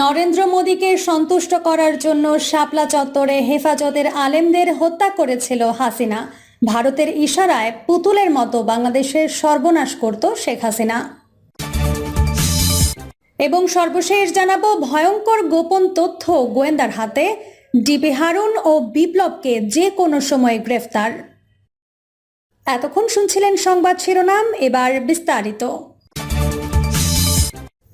নরেন্দ্র মোদীকে সন্তুষ্ট করার জন্য শাপলা চত্বরে হেফাজতের আলেমদের হত্যা করেছিল হাসিনা। ভারতের ইশারায় পুতুলের মতো বাংলাদেশের সর্বনাশ করত শেখ হাসিনা। এবং সর্বশেষ জানাব ভয়ঙ্কর গোপন তথ্য গোয়েন্দার হাতে। ডিবি হারুন ও বিপ্লবকে যে কোনো সময় গ্রেফতার। এতক্ষণ শুনছিলেন সংবাদ শিরোনাম, এবার বিস্তারিত।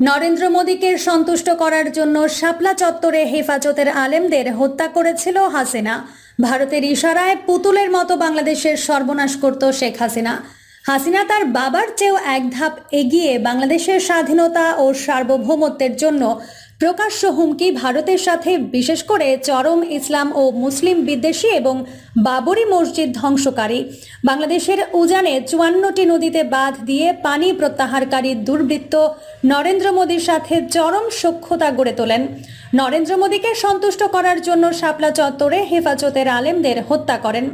নরেন্দ্র মোদীকে সন্তুষ্ট করার জন্য শাপলা চত্বরে হেফাজতের আলেমদের হত্যা করেছিল হাসিনা। ভারতের ইশারায় পুতুলের মতো বাংলাদেশের সর্বনাশ করত শেখ হাসিনা। হাসিনা তার বাবার চেয়েও এক ধাপ এগিয়ে বাংলাদেশের স্বাধীনতা ও সার্বভৌমত্বের জন্য প্রকাশ্য হুমকি ভারতের সাথে, বিশেষ করে চরম ইসলাম ও মুসলিম বিদ্বেষী এবং বাবরি মসজিদ ধ্বংসকারী। বাংলাদেশের উজানে চুয়ান্নটি নদীতে বাঁধ দিয়ে পানি প্রত্যাহারকারী দুর্বৃত্ত নরেন্দ্র মোদীর সাথে চরম সখ্যতা গড়ে তোলেন। নরেন্দ্র মোদীকে সন্তুষ্ট করার জন্য শাপলা চত্বরে হেফাজতের আলেমদের হত্যা করেন।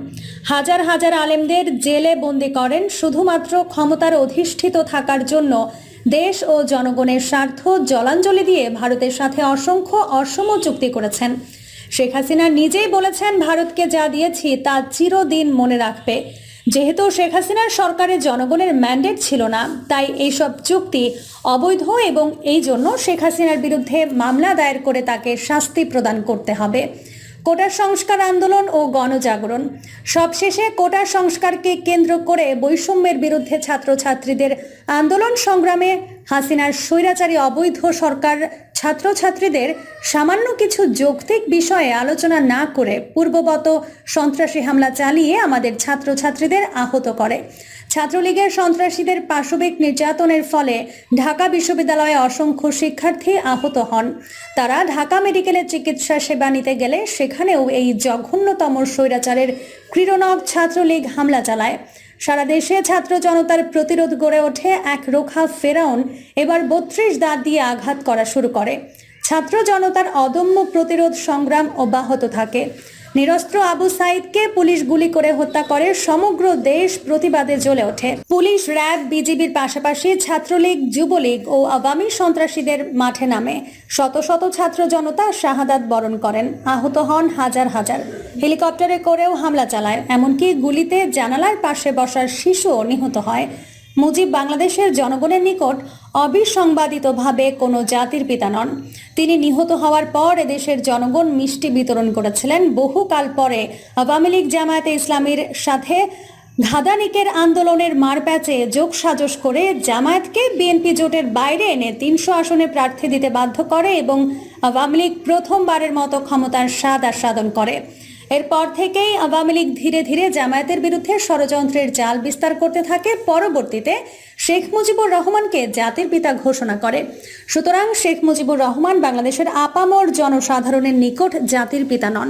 হাজার হাজার আলেমদের জেলে বন্দি করেন শুধুমাত্র ক্ষমতার অধিষ্ঠিত থাকার জন্য দেশ ও জনগণের স্বার্থ জলাঞ্জলি দিয়ে ভারতের সাথে অসংখ্য অসম চুক্তি করেছেন। শেখ হাসিনা নিজেই বলেছেন, ভারতকে যা দিয়েছি তা চিরদিন মনে রাখবে। যেহেতু শেখ হাসিনার সরকারে জনগণের ম্যান্ডেট ছিল না, তাই এইসব চুক্তি অবৈধ এবং এই জন্য শেখ হাসিনার বিরুদ্ধে মামলা দায়ের করে তাকে শাস্তি প্রদান করতে হবে। কোটা সংস্কার আন্দোলন ও গণজাগরণ। সবশেষে কোটা সংস্কারকে কেন্দ্র করে বৈষম্যের বিরুদ্ধে ছাত্রছাত্রীদের আন্দোলন সংগ্রামে হাসিনার স্বৈরাচারী অবৈধ সরকার ছাত্রছাত্রীদের সামান্য কিছু যৌক্তিক বিষয়ে আলোচনা না করে পূর্ববত সন্ত্রাসী হামলা চালিয়ে আমাদের ছাত্রছাত্রীদের আহত করে। ছাত্রলীগের সন্ত্রাসীদের পাশবিক নির্যাতনের ফলে ঢাকা বিশ্ববিদ্যালয়ে অসংখ্য শিক্ষার্থী আহত হন। তারা ঢাকা মেডিকেলে চিকিৎসা সেবা নিতে গেলে সেখানেও এই জঘন্যতম স্বৈরাচারের ক্রীড়নক ছাত্রলীগ হামলা চালায়। সারা দেশে ছাত্র জনতার প্রতিরোধ গড়ে ওঠে এক রোখা ফেরাউন। এবার বত্রিশ দাঁত দিয়ে আঘাত করা শুরু করে। ছাত্র জনতার অদম্য প্রতিরোধ সংগ্রাম অব্যাহত থাকে। নিরস্ত্র আবু সাইদকে পুলিশ গুলি করে হত্যা করে সমগ্র দেশ প্রতিবাদে জ্বলে ওঠে। পুলিশ, র্যাব, বিজিবির পাশাপাশি ছাত্রলীগ, যুবলীগ ও আওয়ামী সন্ত্রাসীদের মাঠে নামে। শত শত ছাত্র জনতা শাহাদাত বরণ করেন। আহত হন হাজার হাজার। হেলিকপ্টারে করেও হামলা চালায়, এমনকি গুলিতে জানালার পাশে বসার শিশুও নিহত হয়। মুজিব বাংলাদেশের জনগণের নিকট অবিসংবাদিতভাবে কোনো জাতির পিতা নন। তিনি নিহত হওয়ার পর এদেশের জনগণ মিষ্টি বিতরণ করেছিলেন। বহুকাল পরে আওয়ামী লীগ জামায়াতে ইসলামীর সাথে ঘাদানিকের আন্দোলনের মারপ্যাচে যোগ সাজস করে জামায়াতকে বিএনপি জোটের বাইরে এনে তিনশো আসনে প্রার্থী দিতে বাধ্য করে এবং আওয়ামী লীগ প্রথমবারের মতো ক্ষমতার স্বাদ আস্বাদন করে। এরপর থেকেই আওয়ামী লীগ ধীরে ধীরে জামায়াতের বিরুদ্ধে ষড়যন্ত্রের জাল বিস্তার করতে থাকে। পরবর্তীতে শেখ মুজিবুর রহমানকে জাতির পিতা ঘোষণা করে। সুতরাং শেখ মুজিবুর রহমান বাংলাদেশের আপামর জনসাধারণের নিকট জাতির পিতা নন।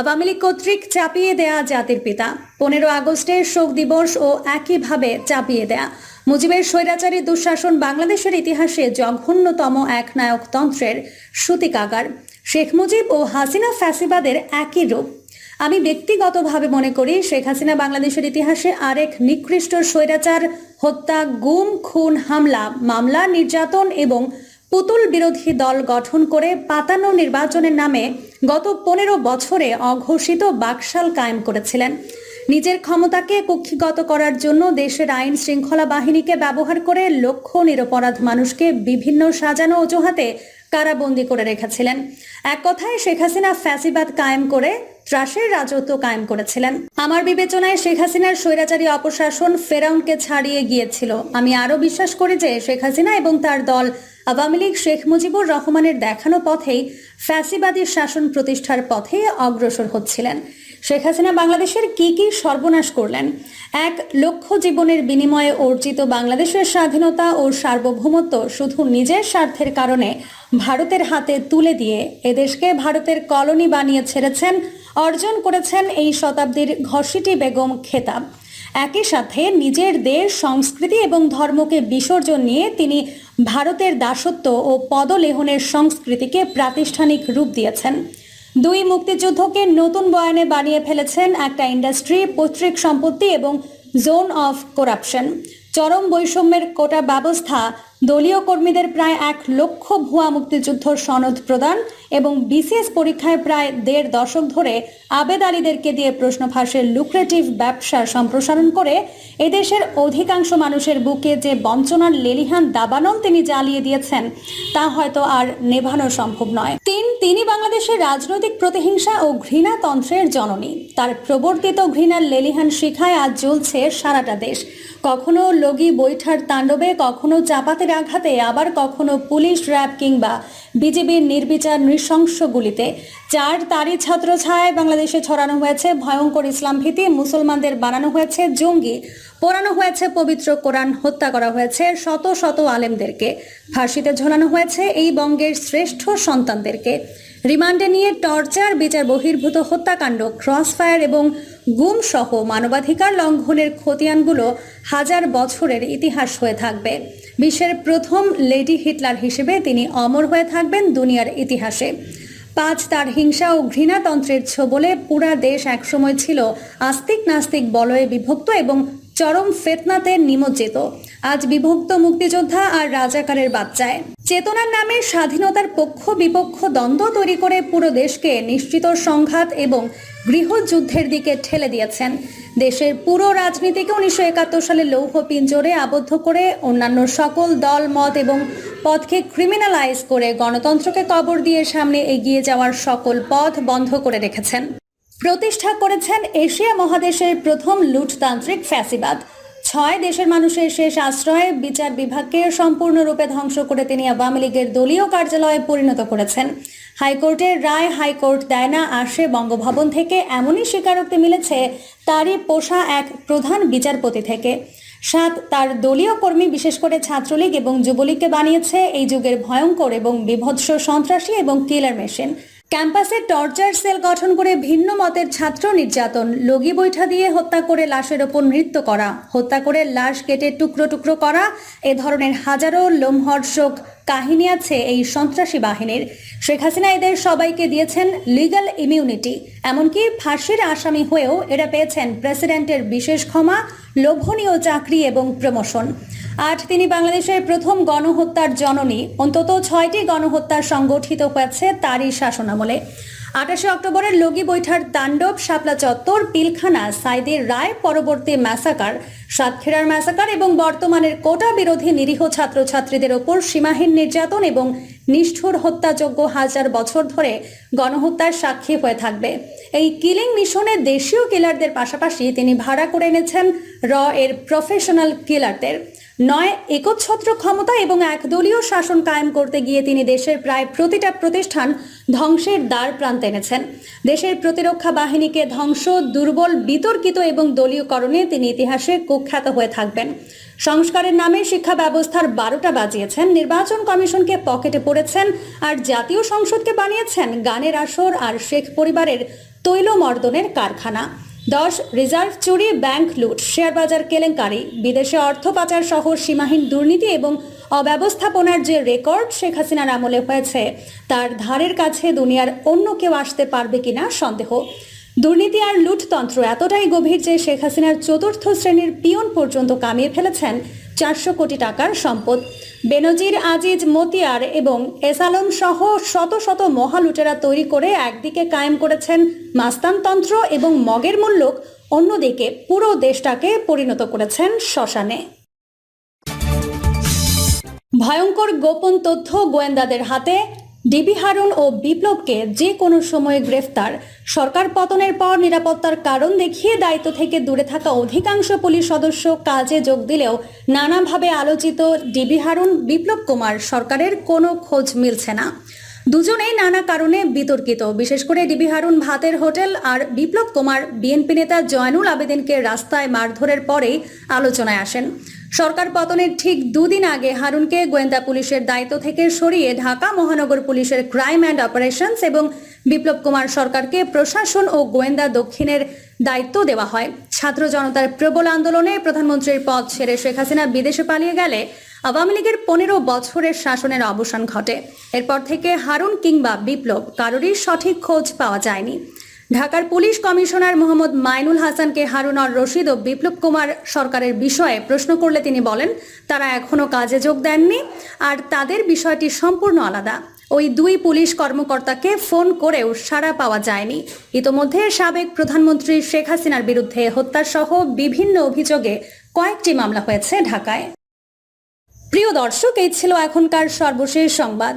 আওয়ামী লীগ কর্তৃক চাপিয়ে দেয়া জাতির পিতা। পনেরো আগস্টের শোক দিবস ও একইভাবে চাপিয়ে দেয়া। মুজিবের স্বৈরাচারী দুঃশাসন বাংলাদেশের ইতিহাসে জঘন্যতম এক নায়কতন্ত্রের সূতিকাগার। শেখ মুজিব ও হাসিনা ফ্যাসিবাদের একই রূপ। আমি ব্যক্তিগতভাবে মনে করি শেখ হাসিনা বাংলাদেশের ইতিহাসে আরেক নিকৃষ্ট স্বৈরাচার, হত্যা, গুম, খুন, হামলা, মামলা, নির্যাতন এবং পুতুল বিরোধী দল গঠন করে পাতানো নির্বাচনের নামে গত পনেরো বছরে অঘোষিত বাকশাল কায়েম করেছিলেন। নিজের ক্ষমতাকে কুক্ষিগত করার জন্য দেশের আইন শৃঙ্খলা বাহিনীকে ব্যবহার করে লক্ষ নিরপরাধ মানুষকে বিভিন্ন সাজানো অজুহাতে কারাবন্দী করে রেখেছিলেন। এক কথায় শেখ হাসিনা ফ্যাসিবাদ কায়েম করে ত্রাসের রাজত্ব কায়েম করেছিলেন। আমার বিবেচনায় শেখ হাসিনার স্বৈরাচারী অপশাসন ফেরাউনকে ছাড়িয়ে গিয়েছিল। আমি আরও বিশ্বাস করি যে শেখ হাসিনা এবং তার দল আওয়ামী লীগ শেখ মুজিবুর রহমানের দেখানো পথেই ফ্যাসিবাদী শাসন প্রতিষ্ঠার পথে অগ্রসর হচ্ছিলেন। শেখ হাসিনা বাংলাদেশের কি কি সর্বনাশ করলেন? এক লক্ষ জীবনের বিনিময়ে অর্জিত বাংলাদেশের স্বাধীনতা ও সার্বভৌমত্ব শুধু নিজের স্বার্থের কারণে ভারতের হাতে তুলে দিয়ে এদেশকে ভারতের কলোনি বানিয়ে ছেড়েছেন অর্জন করেছেন এই শতাব্দীর ঘসিটি বেগম খেতাব। একই সাথে নিজের দেশ, সংস্কৃতি এবং ধর্মকে বিসর্জন নিয়ে তিনি ভারতের দাসত্ব ও পদলেহনের সংস্কৃতিকে প্রাতিষ্ঠানিক রূপ দিয়েছেন। দুই মুক্তিযুদ্ধকে নতুন বয়ানে বানিয়ে ফেলেছেন একটা ইন্ডাস্ট্রি, পৈতৃক সম্পত্তি এবং জোন অফ করাপশন। চরম বৈষম্যের কোটা ব্যবস্থা দলীয় কর্মীদের প্রায় এক লক্ষ ভুয়া মুক্তিযুদ্ধ সনদ প্রদান এবং বিসিএস পরীক্ষায় প্রায় দেড় দশক ধরে আবেদ আলীদেরকে দিয়ে প্রশ্ন ফাঁসের লুক্রেটিভ ব্যবসার সম্প্রসারণ করে এদেশের অধিকাংশ মানুষের বুকে যে বঞ্চনার লেলিহান দাবানল তিনি জ্বালিয়ে দিয়েছেন, তা হয়তো আর নেভানো সম্ভব নয়। তিন, তিনি বাংলাদেশের রাজনৈতিক প্রতিহিংসা ও ঘৃণাতন্ত্রের জননী। তার প্রবর্তিত ঘৃণার লেলিহান শিখায় আজ জ্বলছে সারাটা দেশ। কখনো লগি বৈঠার তাণ্ডবে, কখনো চাপাতের আঘাতে, আবার কখনো পুলিশ, র্যাব কিংবা বিজেপির নির্বিচার নৃশংস গুলিতে চার তারি ছাত্র ছায় বাংলাদেশে ছড়ানো হয়েছে ভয়ঙ্কর ইসলাম ভীতি, মুসলমানদের বানানো হয়েছে জঙ্গি, পোড়ানো হয়েছে পবিত্র কোরআন, হত্যা করা হয়েছে শত শত আলেমদেরকে, ফাঁসিতে ঝোলানো হয়েছে এই বঙ্গের শ্রেষ্ঠ সন্তানদেরকে। রিমান্ডে নিয়ে টর্চার, বিচার বহির্ভূত হত্যাকাণ্ড, ক্রসফায়ার এবং গুম সহ মানবাধিকার লঙ্ঘনের খতিয়ানগুলো হাজার বছরের ইতিহাস হয়ে থাকবে। বিশ্বের প্রথম লেডি হিটলার হিসেবে তিনি অমর হয়ে থাকবেন দুনিয়ার ইতিহাসে। পাঁচ, তার হিংসা ও ঘৃণাতন্ত্রের ছোবলে পুরা দেশ একসময় ছিল আস্তিক নাস্তিক বলয়ে বিভক্ত এবং চরম ফেতনাতে নিমজ্জিত। আজ বিভক্ত মুক্তিযোদ্ধা আর রাজাকারের বাচ্চায়। চেতনার নামে স্বাধীনতার পক্ষ বিপক্ষ দ্বন্দ্ব তৈরি করে পুরো দেশকে নিশ্চিত সংঘাত এবং গৃহযুদ্ধের দিকে ঠেলে দিয়েছেন। দেশের পুরো রাজনীতিকে উনিশশো একাত্তর সালে লৌহ পিঞ্জরে আবদ্ধ করে অন্যান্য সকল দল, মত এবং পথকে ক্রিমিনালাইজ করে গণতন্ত্রকে কবর দিয়ে সামনে এগিয়ে যাওয়ার সকল পথ বন্ধ করে রেখেছেন। প্রতিষ্ঠা করেছেন এশিয়া মহাদেশের প্রথম লুটতান্ত্রিক ফ্যাসিবাদ। ছয় দেশের মানুষের শেষ আশ্রয়ে বিচার বিভাগকে সম্পূর্ণরূপে ধ্বংস করে তিনি আওয়ামী লীগের দলীয় কার্যালয়ে পরিণত করেছেন। হাইকোর্টের রায় হাইকোর্ট দেয় না আসে বঙ্গভবন থেকে এমনই স্বীকারোক্তি মিলেছে, তারই পোষা এক প্রধান বিচারপতি থেকে। সাত, তার দলীয় কর্মী, বিশেষ করে ছাত্রলীগ এবং যুবলীগকে বানিয়েছে এই যুগের ভয়ঙ্কর এবং বিভৎস সন্ত্রাসী এবং কিলার মেশিন। ক্যাম্পাসে টর্চার সেল গঠন করে ভিন্ন মতের ছাত্র নির্যাতন। লগি বৈঠা দিয়ে হত্যা করে লাশের ওপর নৃত্য করা। হত্যা করে লাশ কেটে টুকরো টুকরো করা। এ ধরনের হাজারো লোমহর্ষক কাহিনী আছে এই সন্ত্রাসী বাহিনীর। শেখ হাসিনা এদের সবাইকে দিয়েছেন লিগাল ইমিউনিটি এমনকি ফাঁসির আসামি হয়েও এরা পেয়েছেন প্রেসিডেন্টের বিশেষ ক্ষমা, লোভনীয় চাকরি এবং প্রমোশন আর তিনি বাংলাদেশের প্রথম গণহত্যার জননী। অন্তত ছয়টি গণহত্যা সংগঠিত হয়েছে তারই শাসনামলে। আঠাশে অক্টোবরের লগি বৈঠার তাণ্ডব, শাপলা চত্বর, পিলখানা, সাইদের রায়, পরবর্তী ম্যাসাকার, সাতক্ষীরার ম্যাসাকার এবং বর্তমানের কোটা বিরোধী নিরীহ ছাত্রছাত্রীদের ওপর সীমাহীন নির্যাতন এবং নিষ্ঠুর হত্যাযোগ্য হাজার বছর ধরে গণহত্যার সাক্ষী হয়ে থাকবে। এই কিলিং মিশনে দেশীয় কিলারদের পাশাপাশি তিনি ভাড়া করে এনেছেন র এর প্রফেশনাল কিলারদের। নয়, একচ্ছত্র ক্ষমতা এবং একদলীয় শাসন কায়েম করতে গিয়ে তিনি দেশের প্রায় প্রতিটা প্রতিষ্ঠান ধ্বংসের দ্বার প্রান্তে এনেছেন। দেশের প্রতিরক্ষা বাহিনীকে ধ্বংস, দুর্বল, বিতর্কিত এবং দলীয়করণে তিনি ইতিহাসে কুখ্যাত হয়ে থাকবেন। সংস্কারের নামে শিক্ষা ব্যবস্থার বারোটা বাজিয়েছেন। নির্বাচন কমিশনকে পকেটে পড়েছেন আর জাতীয় সংসদকে বানিয়েছেন গানের আসর আর শেখ পরিবারের তৈলমর্দনের কারখানা। দশ রিজার্ভ চুরি, ব্যাংক লুট, শেয়ার বাজার কেলেঙ্কারি, বিদেশে অর্থ পাচার সহ সীমাহীন দুর্নীতি এবং অব্যবস্থাপনার যে রেকর্ড, শেখ হাসিনার আমলে হয়েছে। তার ধারের কাছে দুনিয়ার অন্য কেউ আসতে পারবে কিনা সন্দেহ। দুর্নীতি আর লুটতন্ত্র এতটাই গভীর যে শেখ হাসিনার চতুর্থ শ্রেণির পিয়ন পর্যন্ত কামিয়ে ফেলেছেন চারশো কোটি টাকার সম্পদ। বেনজির আজিজ মতিয়ার এবং এসালম সহ শত শত মহালুটেরা তৈরি করে একদিকে কায়েম করেছেন মাস্তানতন্ত্র এবং মগের মূল্যক, অন্যদিকে পুরো দেশটাকে পরিণত করেছেন শ্মশানে। ভয়ঙ্কর গোপন তথ্য গোয়েন্দাদের হাতে ডিবি হারুন ও বিপ্লবকে যে কোনো সময়ে গ্রেফতার, সরকার পতনের পর নিরাপত্তার কারণ দেখিয়ে দায়িত্ব থেকে দূরে থাকা অধিকাংশ পুলিশ সদস্য কাজে যোগ দিলেও নানাভাবে আলোচিত ডিবি হারুন, বিপ্লব কুমার সরকারের কোনো খোঁজ মিলছে না। দুজনেই নানা কারণে বিতর্কিত। বিশেষ করে ডিবি হারুন ভাতের হোটেল আর বিপ্লব কুমার বিএনপি নেতা জয়নুল আবেদিনকে রাস্তায় মারধরের পরেই আলোচনায় আসেন। সরকার পতনের ঠিক দুদিন আগে হারুনকে গোয়েন্দা পুলিশের দায়িত্ব থেকে সরিয়ে ঢাকা মহানগর পুলিশের ক্রাইম অ্যান্ড অপারেশনস এবং বিপ্লব কুমার সরকারকে প্রশাসন ও গোয়েন্দা দক্ষিণের দায়িত্ব দেওয়া হয়। ছাত্র জনতার প্রবল আন্দোলনে প্রধানমন্ত্রীর পদ ছেড়ে শেখ হাসিনা বিদেশে পালিয়ে গেলে আওয়ামী লীগের পনেরো বছরের শাসনের অবসান ঘটে। এরপর থেকে হারুন কিংবা বিপ্লব কারোরই সঠিক খোঁজ পাওয়া যায়নি। ঢাকার পুলিশ কমিশনার মোহাম্মদ মাইনুল হাসানকে হারুন আর রশিদ ও বিপ্লব কুমার সরকারের বিষয়ে প্রশ্ন করলে তিনি বলেন, তারা এখনও কাজে যোগ দেননি আর তাদের বিষয়টি সম্পূর্ণ আলাদা। ওই দুই পুলিশ কর্মকর্তাকে ফোন করেও সাড়া পাওয়া যায়নি। ইতোমধ্যে সাবেক প্রধানমন্ত্রী শেখ হাসিনার বিরুদ্ধে হত্যাসহ বিভিন্ন অভিযোগে কয়েকটি মামলা হয়েছে ঢাকায়। প্রিয় দর্শক, এই ছিল এখনকার সর্বশেষ সংবাদ।